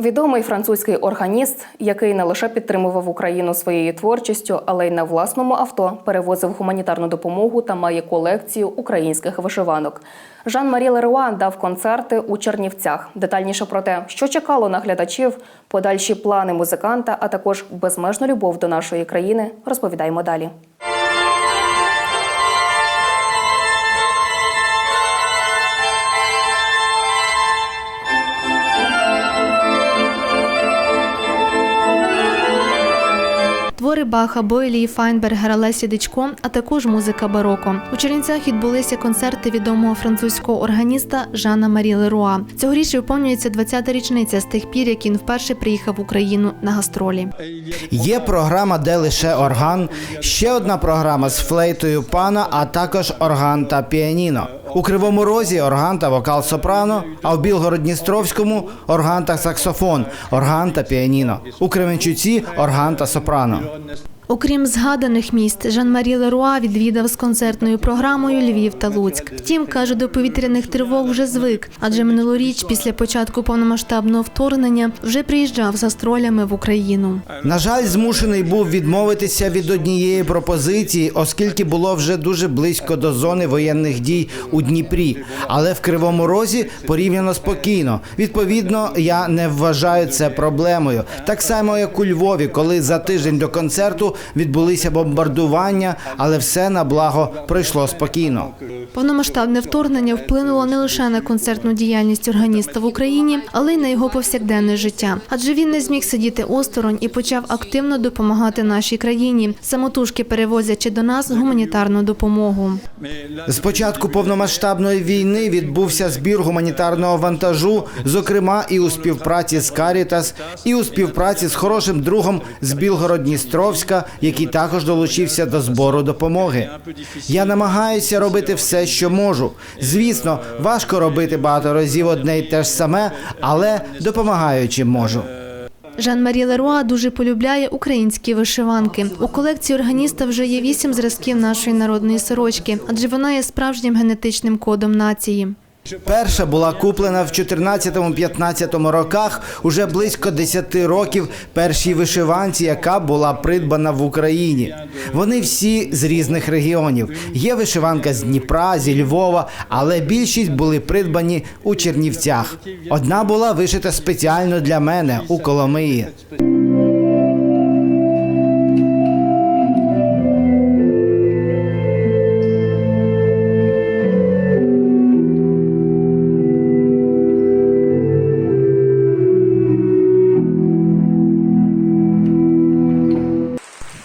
Відомий французький органіст, який не лише підтримував Україну своєю творчістю, але й на власному авто перевозив гуманітарну допомогу та має колекцію українських вишиванок. Жан-Марі Леруа дав концерти у Чернівцях. Детальніше про те, що чекало на глядачів, подальші плани музиканта, а також безмежну любов до нашої країни, розповідаємо далі. Твори Баха, Бойлі, Файнбергера, Лесі Дичко, а також музика бароко. У Чернівцях відбулися концерти відомого французького органіста Жана Марі Леруа. Цьогоріч виповнюється 20-та річниця з тих пір, як він вперше приїхав в Україну на гастролі. Є програма, де лише орган, ще одна програма з флейтою пана, а також орган та піаніно. У Кривому Розі орган та вокал сопрано, а в Білгород-Дністровському орган та саксофон, орган та піаніно. У Кременчуці орган та сопрано. Окрім згаданих міст, Жан-Марі Леруа відвідав з концертною програмою Львів та Луцьк. Втім, каже, до повітряних тривог вже звик, адже минулоріч, після початку повномасштабного вторгнення, вже приїжджав з гастролями в Україну. На жаль, змушений був відмовитися від однієї пропозиції, оскільки було вже дуже близько до зони воєнних дій у Дніпрі. Але в Кривому Розі порівняно спокійно. Відповідно, я не вважаю це проблемою. Так само, як у Львові, коли за тиждень до концерту відбулися бомбардування, але все на благо пройшло спокійно. Повномасштабне вторгнення вплинуло не лише на концертну діяльність органіста в Україні, але й на його повсякденне життя. Адже він не зміг сидіти осторонь і почав активно допомагати нашій країні, самотужки перевозячи до нас гуманітарну допомогу. З початку повномасштабної війни відбувся збір гуманітарного вантажу, зокрема і у співпраці з Карітас, і у співпраці з хорошим другом з Білгород-Дністровська, який також долучився до збору допомоги. Я намагаюся робити все, що можу. Звісно, важко робити багато разів одне й те ж саме, але допомагаю чим можу. Жан-Марі Леруа дуже полюбляє українські вишиванки. У колекції органіста вже є вісім зразків нашої народної сорочки, адже вона є справжнім генетичним кодом нації. Перша була куплена в 14-15 роках, уже близько 10 років першій вишиванці, яка була придбана в Україні. Вони всі з різних регіонів. Є вишиванка з Дніпра, зі Львова, але більшість були придбані у Чернівцях. Одна була вишита спеціально для мене у Коломиї.